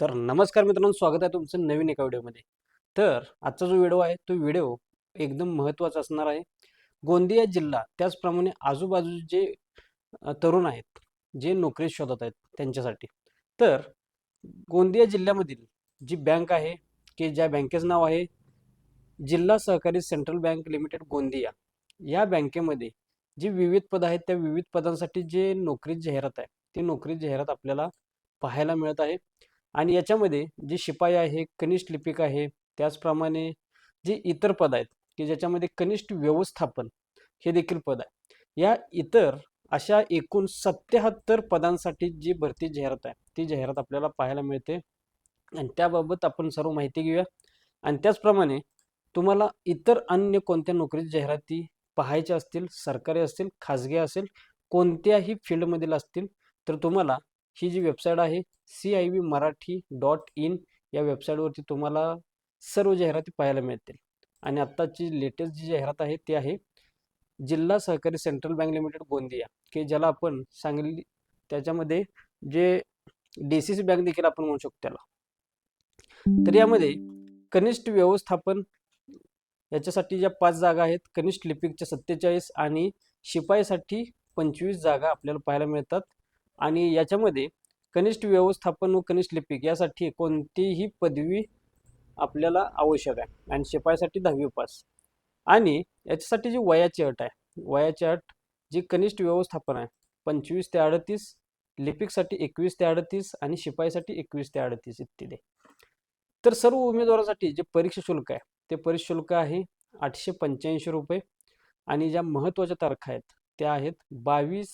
तर नमस्कार मित्रांनो स्वागत आहे तुमचं नवीन एका व्हिडिओमध्ये. तर आजचा जो व्हिडिओ आहे तो व्हिडिओ एकदम महत्त्वाचा असणार आहे. गोंदिया जिल्हा त्याचप्रमाणे आजूबाजूचे जे तरुण आहेत जे नोकरी शोधत आहेत त्यांच्यासाठी. तर गोंदिया जिल्ह्यामधील जी बँक आहे की ज्या बँकेचं नाव आहे जिल्हा सहकारी सेंट्रल बँक लिमिटेड गोंदिया. या बँकेमध्ये जी विविध पदं आहेत त्या विविध पदांसाठी जे नोकरी जाहिरात आहे ती नोकरी जाहिरात आपल्याला पाहायला मिळत आहे. आणि याच्यामध्ये जे शिपाई आहे कनिष्ठ लिपिक आहे त्याचप्रमाणे जे इतर पद आहेत की ज्याच्यामध्ये कनिष्ठ व्यवस्थापन हे देखील पद आहे. या इतर अशा एकूण सत्याहत्तर पदांसाठी जी भरती जाहिरात आहे ती जाहिरात आपल्याला पाहायला मिळते. आणि त्याबाबत आपण सर्व माहिती घेऊया. आणि त्याचप्रमाणे तुम्हाला इतर अन्य कोणत्या नोकरी जाहिराती पाहायच्या असतील सरकारी असतील खाजगी असेल कोणत्याही फील्डमधील असतील तर तुम्हाला ही जी वेबसाईट आहे C I V Marathi dot in या वेबसाईटवरती तुम्हाला सर्व जाहिराती पाहायला मिळतील. आणि आत्ताची लेटेस्ट जी जाहिरात आहे ती आहे जिल्हा सहकारी सेंट्रल बँक लिमिटेड गोंदिया की ज्याला आपण सांगली त्याच्यामध्ये जे डी सी सी बँक देखील आपण म्हणू शकतो त्याला. तर यामध्ये कनिष्ठ व्यवस्थापन याच्यासाठी ज्या पाच जागा आहेत कनिष्ठ लिपिकच्या सत्तेचाळीस आणि शिपाईसाठी पंचवीस जागा आपल्याला पाहायला मिळतात. आणि याच्यामध्ये कनिष्ठ व्यवस्थापन व कनिष्ठ लिपिक यासाठी कोणतीही पदवी आपल्याला आवश्यक आहे. आणि शिपाईसाठी दहावी पास. आणि याच्यासाठी जी वयाची अट आहे वयाची अट जी कनिष्ठ व्यवस्थापन आहे पंचवीस ते अडतीस लिपिकसाठी एकवीस ते अडतीस आणि शिपाईसाठी एकवीस ते अडतीस इत्यादी. तर सर्व उमेदवारासाठी जे परीक्षा शुल्क आहे ते परीक्षा शुल्क आहे आठशे पंच्याऐंशी रुपये. आणि ज्या महत्त्वाच्या तारखा आहेत त्या आहेत बावीस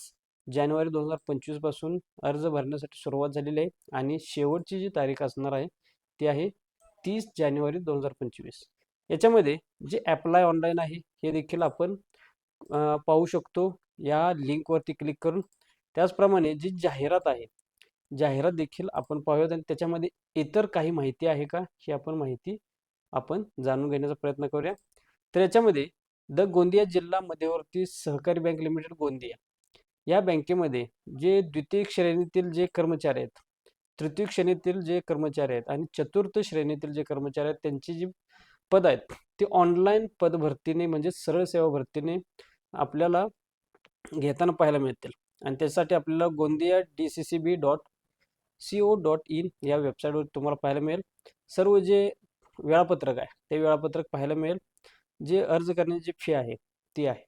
जानेवारी दोन हजार पंचवीसपासून अर्ज भरण्यासाठी सुरुवात झालेली आहे आणि शेवटची जी तारीख असणार आहे ती आहे तीस जानेवारी दोन हजार पंचवीस. याच्यामध्ये जे ॲप्लाय ऑनलाईन आहे हे देखील आपण पाहू शकतो. या लिंकवरती क्लिक करून त्याचप्रमाणे जी जाहिरात आहे जाहिरात देखील आपण पाहूयात आणि त्याच्यामध्ये इतर काही माहिती आहे का ही आपण माहिती आपण जाणून घेण्याचा प्रयत्न करूया. तर याच्यामध्ये द गोंदिया जिल्हा मध्यवर्ती सहकारी बँक लिमिटेड गोंदिया. या बँकेमध्ये जे द्वितीय श्रेणीतील जे कर्मचारी आहेत तृतीय श्रेणीतील जे कर्मचारी आहेत आणि चतुर्थ श्रेणीतील जे कर्मचारी आहेत त्यांची जी पद आहेत ती ऑनलाईन पद भरतीने म्हणजे सरळ सेवा भरतीने आपल्याला घेताना पाहायला मिळतील. आणि त्यासाठी आपल्याला Gondia D C C B dot C O dot in या वेबसाईटवर तुम्हाला पाहायला मिळेल. सर्व जे वेळापत्रक आहे ते वेळापत्रक पाहायला मिळेल. जे अर्ज करण्याची फी आहे ती आहे.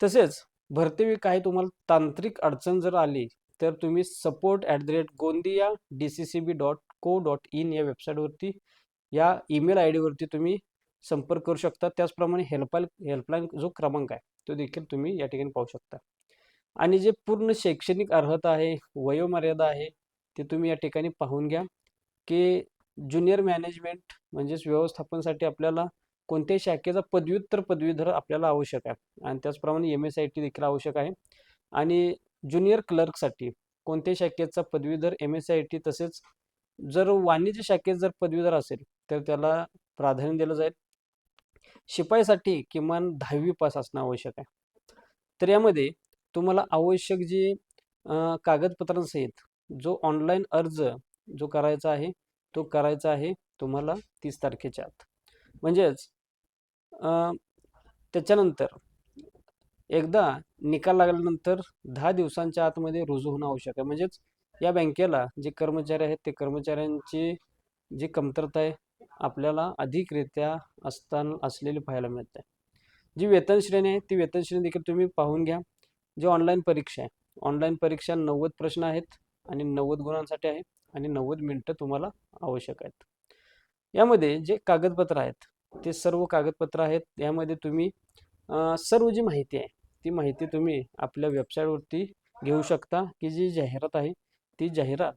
तसेच भरतीवेळी काही तुम्हाला तांत्रिक अडचण जर आली तर तुम्ही support at the rate Gondia D C C B dot co dot in या वेबसाईटवरती या ईमेल आय डीवरती तुम्ही संपर्क करू शकता. त्याचप्रमाणे हेल्पलाईन हेल्पलाईन जो क्रमांक आहे तो देखील तुम्ही या ठिकाणी पाहू शकता. आणि जे पूर्ण शैक्षणिक अर्हता आहे वयोमर्यादा आहे ते तुम्ही या ठिकाणी पाहून घ्या. की ज्युनियर मॅनेजमेंट म्हणजेच व्यवस्थापनासाठी आपल्याला कोणत्याही शाखेचा पदव्युत्तर पदवीधर आपल्याला आवश्यक आहे. आणि त्याचप्रमाणे एम एस आय टी देखील आवश्यक आहे. आणि ज्युनियर क्लर्कसाठी कोणत्याही शाखेचा पदवीधर एम एस आय टी तसेच जर वाणिज्य शाखेत जर पदवीधर असेल तर त्याला प्राधान्य दिलं जाईल. शिपाईसाठी किमान दहावी पास असणं आवश्यक आहे. तर यामध्ये तुम्हाला आवश्यक जी कागदपत्रांसहित जो ऑनलाईन अर्ज जो करायचा आहे तो करायचा आहे तुम्हाला तीस तारखेच्या आत. म्हणजेच त्याच्यानंतर एकदा निकाल लागल्यानंतर दहा दिवसांच्या आतमध्ये रुजू होणं आवश्यक आहे. म्हणजेच या बँकेला जे कर्मचारी आहेत ते कर्मचाऱ्यांची जी कमतरता आहे आपल्याला अधिकरित्या असताना असलेली पाहायला मिळते. जी वेतन श्रेणी आहे ती वेतन श्रेणी देखील तुम्ही पाहून घ्या. जी ऑनलाईन परीक्षा आहे ऑनलाईन परीक्षा नव्वद प्रश्न आहेत आणि नव्वद गुणांसाठी आहे आणि नव्वद मिनटं तुम्हाला आवश्यक आहेत. यामध्ये जे कागदपत्र आहेत ते सर्व कागदपत्र आहेत. यामध्ये तुम्ही सर्व जी माहिती आहे ती माहिती तुम्ही आपल्या वेबसाईटवरती घेऊ शकता. की जी जाहिरात आहे ती जाहिरात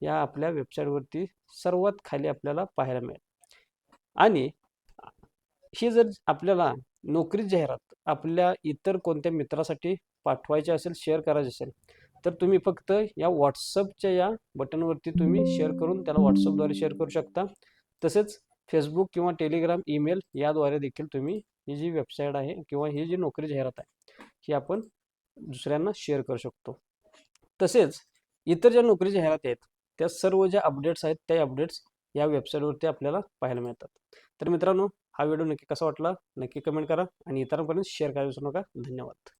या आपल्या वेबसाईटवरती सर्वात खाली आपल्याला पाहायला मिळेल. आणि ही जर आपल्याला नोकरी जाहिरात आपल्या इतर कोणत्या मित्रासाठी पाठवायची असेल शेअर करायची असेल तर तुम्ही फक्त या व्हॉट्सअपच्या या बटनवरती तुम्ही शेअर करून त्याला व्हॉट्सअपद्वारे शेअर करू शकता. तसेच फेसबुक किंवा टेलिग्राम ईमेल याद्वारे देखील तुम्ही ही जी वेबसाईट आहे किंवा ही जी नोकरी जाहिरात आहे ही आपण दुसऱ्यांना शेअर करू शकतो. तसेच इतर ज्या नोकरी जाहिराती आहेत त्या सर्व ज्या अपडेट्स आहेत त्या अपडेट्स या वेबसाईटवरती आपल्याला पाहायला मिळतात. तर मित्रांनो हा व्हिडिओ नक्की कसा वाटला? नक्की कमेंट करा आणि इतरांपर्यंत शेअर करायला विसरू नका. धन्यवाद.